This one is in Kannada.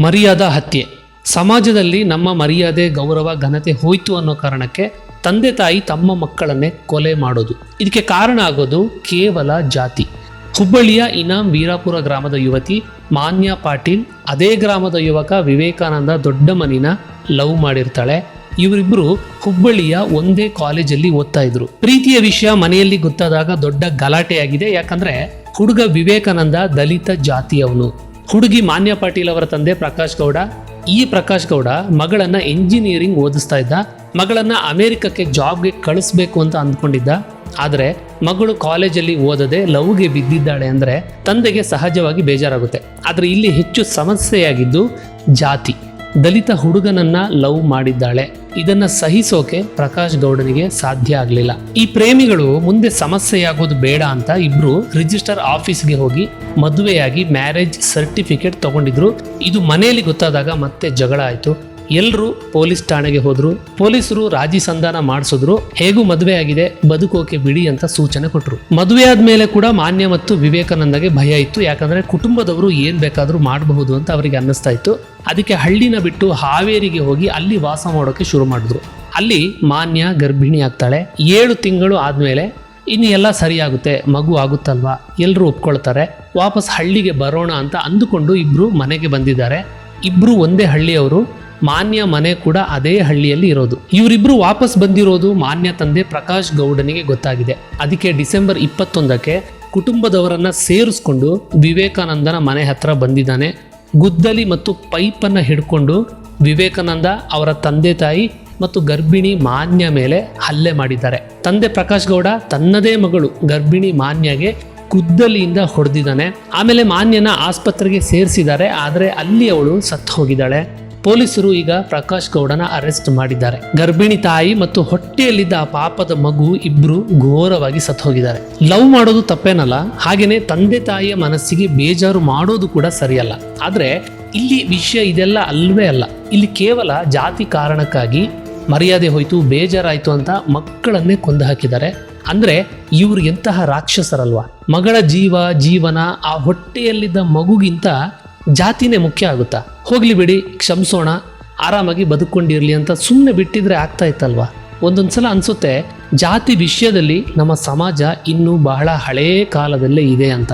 ಮರ್ಯಾದಾ ಹತ್ಯೆ. ಸಮಾಜದಲ್ಲಿ ನಮ್ಮ ಮರ್ಯಾದೆ, ಗೌರವ, ಘನತೆ ಹೋಯಿತು ಅನ್ನೋ ಕಾರಣಕ್ಕೆ ತಂದೆ ತಾಯಿ ತಮ್ಮ ಮಕ್ಕಳನ್ನೇ ಕೊಲೆ ಮಾಡೋದು. ಇದಕ್ಕೆ ಕಾರಣ ಆಗೋದು ಕೇವಲ ಜಾತಿ. ಹುಬ್ಬಳ್ಳಿಯ ಇನಾಂ ವೀರಾಪುರ ಗ್ರಾಮದ ಯುವತಿ ಮಾನ್ಯ ಪಾಟೀಲ್, ಅದೇ ಗ್ರಾಮದ ಯುವಕ ವಿವೇಕಾನಂದ ದೊಡ್ಡ ಮನಿನ ಲವ್ ಮಾಡಿರ್ತಾಳೆ. ಇವರಿಬ್ಬರು ಹುಬ್ಬಳ್ಳಿಯ ಒಂದೇ ಕಾಲೇಜಲ್ಲಿ ಓದ್ತಾ ಇದ್ರು. ಪ್ರೀತಿಯ ವಿಷಯ ಮನೆಯಲ್ಲಿ ಗೊತ್ತಾದಾಗ ದೊಡ್ಡ ಗಲಾಟೆಯಾಗಿದೆ. ಯಾಕಂದ್ರೆ ಹುಡುಗ ವಿವೇಕಾನಂದ ದಲಿತ ಜಾತಿಯವನು. ಹುಡುಗಿ ಮಾನ್ಯ ಪಾಟೀಲ್ ಅವರ ತಂದೆ ಪ್ರಕಾಶ್ ಗೌಡ. ಈ ಪ್ರಕಾಶ್ ಗೌಡ ಮಗಳನ್ನ ಎಂಜಿನಿಯರಿಂಗ್ ಓದಿಸ್ತಾ ಇದ್ದ. ಮಗಳನ್ನ ಅಮೆರಿಕಕ್ಕೆ ಜಾಬ್ಗೆ ಕಳಿಸ್ಬೇಕು ಅಂತ ಅಂದ್ಕೊಂಡಿದ್ದ. ಆದರೆ ಮಗಳು ಕಾಲೇಜಲ್ಲಿ ಓದದೆ ಲವ್ಗೆ ಬಿದ್ದಿದ್ದಾಳೆ ಅಂದರೆ ತಂದೆಗೆ ಸಹಜವಾಗಿ ಬೇಜಾರಾಗುತ್ತೆ. ಆದರೆ ಇಲ್ಲಿ ಹೆಚ್ಚು ಸಮಸ್ಯೆಯಾಗಿದ್ದು ಜಾತಿ. ದಲಿತ ಹುಡುಗನನ್ನ ಲವ್ ಮಾಡಿದ್ದಾಳೆ. ಇದನ್ನ ಸಹಿಸೋಕೆ ಪ್ರಕಾಶ್ ಗೌಡನಿಗೆ ಸಾಧ್ಯ ಆಗಲಿಲ್ಲ. ಈ ಪ್ರೇಮಿಗಳು ಮುಂದೆ ಸಮಸ್ಯೆಯಾಗೋದು ಬೇಡ ಅಂತ ಇಬ್ರು ರಿಜಿಸ್ಟರ್ ಆಫೀಸ್ಗೆ ಹೋಗಿ ಮದುವೆಯಾಗಿ ಮ್ಯಾರೇಜ್ ಸರ್ಟಿಫಿಕೇಟ್ ತಗೊಂಡಿದ್ರು. ಇದು ಮನೆಯಲ್ಲಿ ಗೊತ್ತಾದಾಗ ಮತ್ತೆ ಜಗಳ ಆಯ್ತು. ಎಲ್ಲರೂ ಪೊಲೀಸ್ ಠಾಣೆಗೆ ಹೋದ್ರು, ಪೊಲೀಸರು ರಾಜಿ ಸಂಧಾನ ಮಾಡಿಸಿದ್ರು, ಹೇಗೂ ಮದುವೆ ಆಗಿದೆ, ಬದುಕೋಕೆ ಬಿಡಿ ಅಂತ ಸೂಚನೆ ಕೊಟ್ಟರು ಮದುವೆ ಆದ್ಮೇಲೆ ಕೂಡ ಮಾನ್ಯ ಮತ್ತು ವಿವೇಕಾನಂದಗೆ ಭಯ ಇತ್ತು, ಯಾಕಂದ್ರೆ ಕುಟುಂಬದವರು ಏನ್ ಬೇಕಾದ್ರೂ ಮಾಡಬಹುದು ಅಂತ ಅವರಿಗೆ ಅನ್ನಿಸ್ತಾ ಇತ್ತು. ಅದಕ್ಕೆ ಹಳ್ಳಿನ ಬಿಟ್ಟು ಹಾವೇರಿಗೆ ಹೋಗಿ ಅಲ್ಲಿ ವಾಸ ಮಾಡೋಕೆ ಶುರು ಮಾಡಿದ್ರು. ಅಲ್ಲಿ ಮಾನ್ಯ ಗರ್ಭಿಣಿ ಆಗ್ತಾಳೆ, ಏಳು ತಿಂಗಳು ಆದ್ಮೇಲೆ ಇನ್ನು ಎಲ್ಲ ಸರಿಯಾಗುತ್ತೆ, ಮಗು ಆಗುತ್ತಲ್ವಾ ಎಲ್ಲರೂ ಒಪ್ಕೊಳ್ತಾರೆ, ವಾಪಸ್ ಹಳ್ಳಿಗೆ ಬರೋಣ ಅಂತ ಅಂದುಕೊಂಡು ಇಬ್ರು ಮನೆಗೆ ಬಂದಿದ್ದಾರೆ. ಇಬ್ರು ಒಂದೇ ಹಳ್ಳಿಯವರು ಮಾನ್ಯ ಮನೆ ಕೂಡ ಅದೇ ಹಳ್ಳಿಯಲ್ಲಿ ಇರೋದು. ಇವರಿಬ್ರು ವಾಪಸ್ ಬಂದಿರೋದು ಮಾನ್ಯ ತಂದೆ ಪ್ರಕಾಶ್ ಗೌಡನಿಗೆ ಗೊತ್ತಾಗಿದೆ. ಅದಕ್ಕೆ ಡಿಸೆಂಬರ್ ಇಪ್ಪತ್ತೊಂದಕ್ಕೆ ಕುಟುಂಬದವರನ್ನ ಸೇರಿಸ್ಕೊಂಡು ವಿವೇಕಾನಂದನ ಮನೆ ಹತ್ರ ಬಂದಿದ್ದಾನೆ. ಗುದ್ದಲಿ ಮತ್ತು ಪೈಪನ್ನು ಹಿಡ್ಕೊಂಡು ವಿವೇಕಾನಂದ ಅವರ ತಂದೆ ತಾಯಿ ಮತ್ತು ಗರ್ಭಿಣಿ ಮಾನ್ಯ ಮೇಲೆ ಹಲ್ಲೆ ಮಾಡಿದ್ದಾರೆ. ತಂದೆ ಪ್ರಕಾಶ್ ಗೌಡ ತನ್ನದೇ ಮಗಳು ಗರ್ಭಿಣಿ ಮಾನ್ಯಗೆ ಗುದ್ದಲಿಯಿಂದ ಹೊಡೆದಿದ್ದಾನೆ. ಆಮೇಲೆ ಮಾನ್ಯನ ಆಸ್ಪತ್ರೆಗೆ ಸೇರಿಸಿದ್ದಾರೆ. ಆದರೆ ಅಲ್ಲಿ ಅವಳು ಸತ್ತು ಹೋಗಿದ್ದಾಳೆ. ಪೊಲೀಸರು ಈಗ ಪ್ರಕಾಶ್ ಗೌಡನ ಅರೆಸ್ಟ್ ಮಾಡಿದ್ದಾರೆ. ಗರ್ಭಿಣಿ ತಾಯಿ ಮತ್ತು ಹೊಟ್ಟೆಯಲ್ಲಿದ್ದ ಆ ಪಾಪದ ಮಗು ಇಬ್ರು ಘೋರವಾಗಿ ಸತ್ತು ಹೋಗಿದ್ದಾರೆ ಲವ್ ಮಾಡೋದು ತಪ್ಪೇನಲ್ಲ, ಹಾಗೇನೆ ತಂದೆ ತಾಯಿಯ ಮನಸ್ಸಿಗೆ ಬೇಜಾರು ಮಾಡೋದು ಕೂಡ ಸರಿಯಲ್ಲ. ಆದ್ರೆ ಇಲ್ಲಿ ವಿಷಯ ಇದೆಲ್ಲ ಅಲ್ವೇ ಅಲ್ಲ. ಇಲ್ಲಿ ಕೇವಲ ಜಾತಿ ಕಾರಣಕ್ಕಾಗಿ ಮರ್ಯಾದೆ ಹೋಯ್ತು, ಬೇಜಾರಾಯ್ತು ಅಂತ ಮಕ್ಕಳನ್ನೇ ಕೊಂದು ಹಾಕಿದ್ದಾರೆ. ಅಂದ್ರೆ ಇವ್ರು ಎಂತಹ ರಾಕ್ಷಸರಲ್ವಾ? ಮಗಳ ಜೀವ, ಜೀವನ, ಆ ಹೊಟ್ಟೆಯಲ್ಲಿದ್ದ ಮಗುಗಿಂತ ಜಾತಿನೇ ಮುಖ್ಯ ಆಗುತ್ತಾ? ಹೋಗ್ಲಿ ಬಿಡಿ, ಕ್ಷಮಿಸೋಣ, ಆರಾಮಾಗಿ ಬದುಕೊಂಡಿರಲಿ ಅಂತ ಸುಮ್ಮನೆ ಬಿಟ್ಟಿದ್ರೆ ಆಗ್ತಾ ಇತ್ತಲ್ವಾ? ಒಂದೊಂದ್ಸಲ ಅನ್ಸುತ್ತೆ, ಜಾತಿ ವಿಷಯದಲ್ಲಿ ನಮ್ಮ ಸಮಾಜ ಇನ್ನೂ ಬಹಳ ಹಳೇ ಕಾಲದಲ್ಲೇ ಇದೆ ಅಂತ.